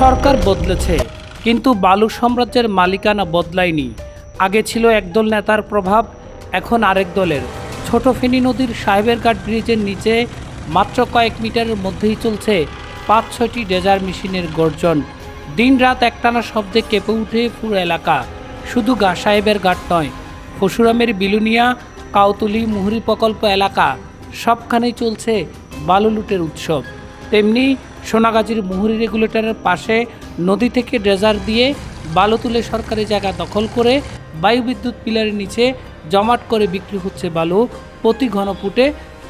সরকার বদলেছে, কিন্তু বালু সাম্রাজ্যের মালিকানা বদলায়নি। আগে ছিল একদল নেতার প্রভাব, এখন আরেক দলের। ছোট ফেনী নদীর সাহেবের ঘাট ব্রিজের নিচে মাত্র কয়েক মিটারের মধ্যেই চলছে পাঁচ ছয়টি ডেজার মেশিনের গর্জন। দিনরাত একটানা শব্দে কেঁপে উঠে পুরো এলাকা। শুধু গা সাহেবের ঘাট নয় পশুরামের বিলুনিয়া, কাউতুলি, মুহুরি প্রকল্প এলাকা, সবখানেই চলছে বালু লুটের উৎসব। তেমনি সোনাগাজীর মুহুরি রেগুলেটরের পাশে নদী থেকে ড্রেজার দিয়ে বালু তুলে সরকারি জায়গা দখল করে বায়ু বিদ্যুৎ পিলারের নিচে জমাট করে বিক্রি হচ্ছে বালু প্রতি ঘনফুটে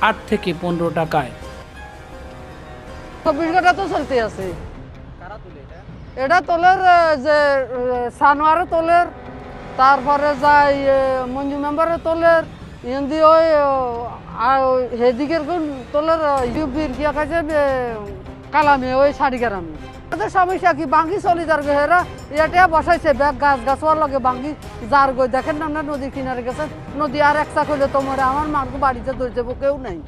আট থেকে পনেরো টাকায়। চব্বিশ ঘণ্টা তো চলতে আছে। এটা? তোলের যে সানোয়ারে তোলের তারপরে যাই মঞ্জু মেম্বারে তোলের ইন্দি ওই হেদিকের তোলের ইউপির কি কাছে কালামে ওই শাড়ি গ্রামে তাদের সমস্যা কি বাঙ্গি চলি যার গো হেরা? এটা বসাইছে ব্যাগ, গাছ গাছ হওয়ার লগে বাঙ্গি, যার গই। দেখেন না আমরা নদীর কিনারে গেছে। নদী আর একসা করলে তোমার আমার মাকে বাড়িতে ধরে যাব কেউ নাই।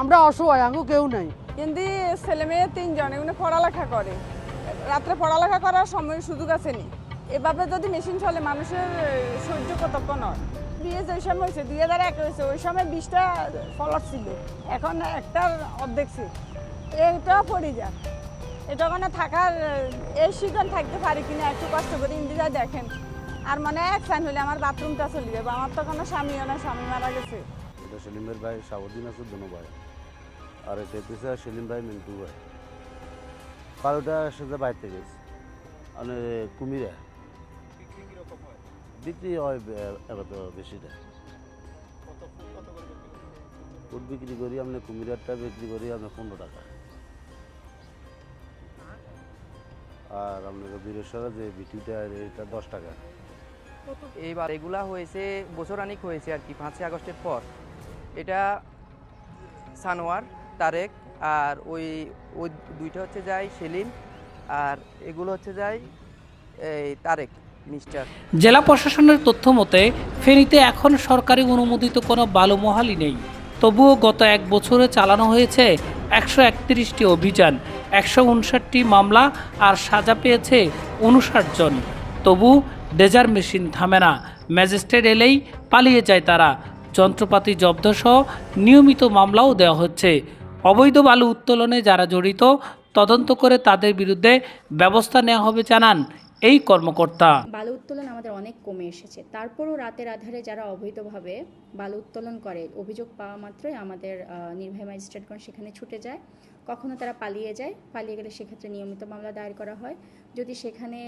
আমরা অসহায়, আঙ্গু কেউ নাই। কিন্তু ছেলে মেয়ে তিনজন এগুলো পড়ালেখা করে। রাত্রে পড়ালেখা করার সময় সুযোগ আছে নি? এভাবে যদি মেশিন চলে, মানুষের সহ্য কতক্ষণ হয় বিয়ে যে সময় হয়েছে, দুই হাজার এক হয়েছে, ওই সময় বিশটা ফলট ছিল। এখন একটার অর্ধেক ছিল। এইটা পড়ে যায় এটা ওখানে থাকার, এই সিজন থাকতে পারি কিনা একটু কষ্ট করে ইন্দিরা দেখেন। আর মানে এক সাইন হলে আমার বাথরুমটা চলে যাবে আমার তো কোনো স্বামীও না স্বামী মারা গেছে। এটা সেলিমের ভাই সাবুদ্দিন আছে, দুনো ভাই। আর এটা হচ্ছে সেলিম ভাই, মিন্টু ভাই। বারোটা সাথে বাইরে গেছে। মানে কুমিরা। বিক্রি হয় এবার তো বেশি দেয়। ফুট বিক্রি করি আপনি কুমিরারটা বিক্রি করি আপনি পনেরো টাকা। আর আপনাকে বীরেশ্বরা যে বিটিটা এটা দশ টাকা। এইবার এগুলা হয়েছে বছরানিক হয়েছে আর কি পাঁচই আগস্টের পর। এটা সানোয়ার তারেক আর ওই ওই দুইটা হচ্ছে যায় সেলিম আর এগুলো হচ্ছে যায় এই তারেক মিস্টার। জেলা প্রশাসনের তথ্য মতে ফেনীতে এখন সরকারি অনুমোদিত কোনো বালু মহালি নেই। তবুও গত এক বছরে চালানো হয়েছে একশো একত্রিশটি অভিযান। একশো উনষাটটি মামলা আর সাজা পেয়েছে উনষাট জন। তবু ডেজার মেশিন থামে না। ম্যাজিস্ট্রেট এলেই পালিয়ে যায় তারা। যন্ত্রপাতি জব্দসহ নিয়মিত মামলাও দেওয়া হচ্ছে। অবৈধ বালু উত্তোলনে যারা জড়িত, তদন্ত করে তাদের বিরুদ্ধে ব্যবস্থা নেওয়া হবে জানান এই কর্মকর্তা। বালু উত্তোলন আমাদের অনেক কমে এসেছে। তারপরও রাতের আধারে যারা অবৈধভাবে বালু উত্তোলন করে অভিযোগ পাওয়া মাত্রই আমাদের নির্বাহী ম্যাজিস্ট্রেটগণ সেখানে ছুটে যায়। কখনো তারা পালিয়ে যায় পালিয়ে গেলে সেক্ষেত্রে নিয়মিত মামলা দায়ের করা হয়। যদি সেখানে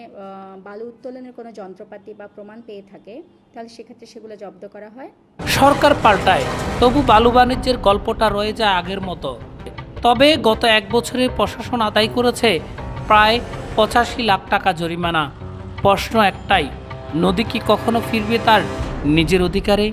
বালু উত্তোলনের কোনো যন্ত্রপাতি বা প্রমাণ পেয়ে থাকে তাহলে সেক্ষেত্রে সেগুলো জব্দ করা হয়। সরকার পাল্টায় তবু বালু বাণিজ্যের গল্পটা রয়ে যায় আগের মতো। তবে গত এক বছরে প্রশাসন আদায় করেছে প্রায় পঁচাশি লাখ টাকা জরিমানা। প্রশ্ন একটাই নদী কি কখনো ফিরবে তার নিজের অধিকারে?